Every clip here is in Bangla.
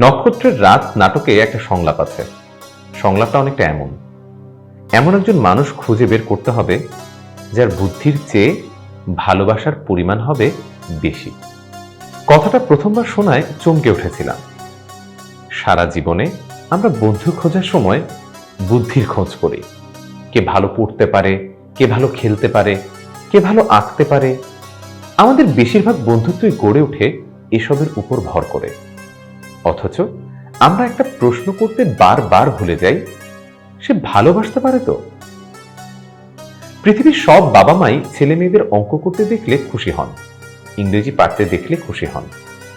নক্ষত্রের রাত নাটকে একটা সংলাপ আছে। সংলাপটা অনেকটা এমন। এমন একজন মানুষ খুঁজে বের করতে হবে, যার বুদ্ধির চেয়ে ভালোবাসার পরিমাণ হবে বেশি। কথাটা প্রথমবার শোনায় চমকে উঠেছিলাম। সারা জীবনে আমরা বন্ধু খোঁজার সময় বুদ্ধির খোঁজ করি। কে ভালো পড়তে পারে, কে ভালো খেলতে পারে, কে ভালো আঁকতে পারে। আমাদের বেশিরভাগ বন্ধুত্বই গড়ে ওঠে এসবের উপর ভর করে। অথচ আমরা একটা প্রশ্ন করতে বারবার ভুলে যাই, সে ভালোবাসতে পারে তো? পৃথিবীর সব বাবা মাই ছেলে মেয়েদের অঙ্ক করতে দেখলে খুশি হন, ইংরেজি পারতে দেখলে খুশি হন,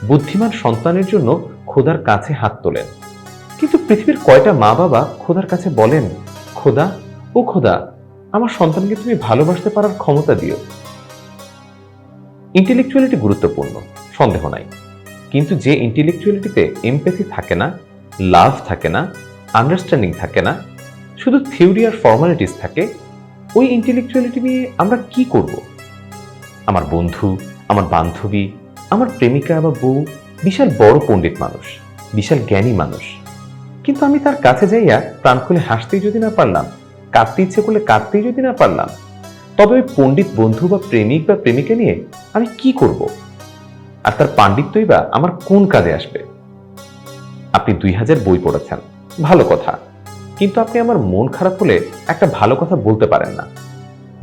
বুদ্ধিমান সন্তানের জন্য খোদার কাছে হাত তোলেন। কিন্তু পৃথিবীর কয়টা মা বাবা খোদার কাছে বলেন, খোদা, ও খোদা, আমার সন্তানকে তুমি ভালোবাসতে পারার ক্ষমতা দিও। ইন্টেলেকচুয়ালিটি গুরুত্বপূর্ণ, সন্দেহ নাই। কিন্তু যে ইন্টেলেকচুয়ালিটিতে এমপ্যাথি থাকে না লাভ থাকে না আন্ডারস্ট্যান্ডিং থাকে না, শুধু থিওরি আর ফর্মালিটিস থাকে, ওই ইন্টেলেকচুয়ালিটি নিয়ে আমরা কি করব? আমার বন্ধু, আমার বান্ধবী, আমার প্রেমিকা বা বউ, বিশাল বড় পণ্ডিত মানুষ, বিশাল জ্ঞানী মানুষ। কিন্তু আমি তার কাছে যাইয়া প্রাণ খুলে হাসতেই যদি না পারলাম, কাঁদতে ইচ্ছে করলে কাঁদতেই যদি না পারলাম, তবে ওই পণ্ডিত বন্ধু বা প্রেমিক বা প্রেমিকা নিয়ে আমি কি করব? আর তার পাণ্ডিত্যই বা আমার কোন কাজে আসবে? আপনি দুই হাজার বই পড়েছেন, ভালো কথা। কিন্তু আপনি আমার মন খারাপ হলে একটা ভালো কথা বলতে পারেন না।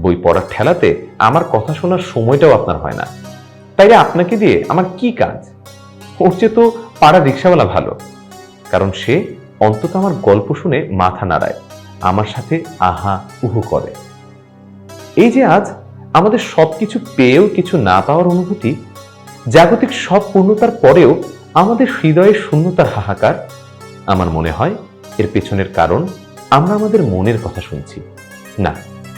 বই পড়ার ঠেলাতে আমার কথা শোনার সময়টাও আপনার হয় না। তাইলে আপনাকে দিয়ে আমার কি কাজ? ওর চেয়ে তো পাড়া রিক্সাওয়ালা ভালো। কারণ সে অন্তত আমার গল্প শুনে মাথা নাড়ায়, আমার সাথে আহা উহু করে। এই যে আজ আমাদের সবকিছু পেয়েও কিছু না পাওয়ার অনুভূতি জাগতিক সব পূর্ণতার পরেও আমাদের হৃদয়ে শূন্যতার হাহাকার। আমার মনে হয় এর পেছনের কারণ আমরা আমাদের মনের কথা শুনছি। না,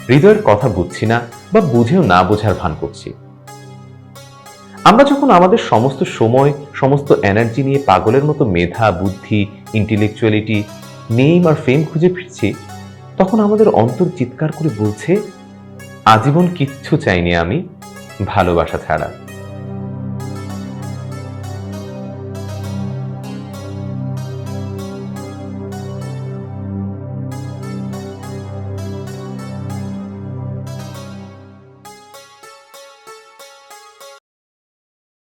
হৃদয়ের কথা বুঝছি না বা বুঝেও না বোঝার ভান করছি। আমরা যখন আমাদের সমস্ত সময়, সমস্ত এনার্জি নিয়ে পাগলের মতো মেধা, বুদ্ধি ইন্টেলেকচুয়ালিটি নেইম আর ফেম খুঁজে ফিরছি, তখন আমাদের অন্তর চিৎকার করে বলছে, আজীবন কিচ্ছু চাইনি আমি ভালোবাসা ছাড়া।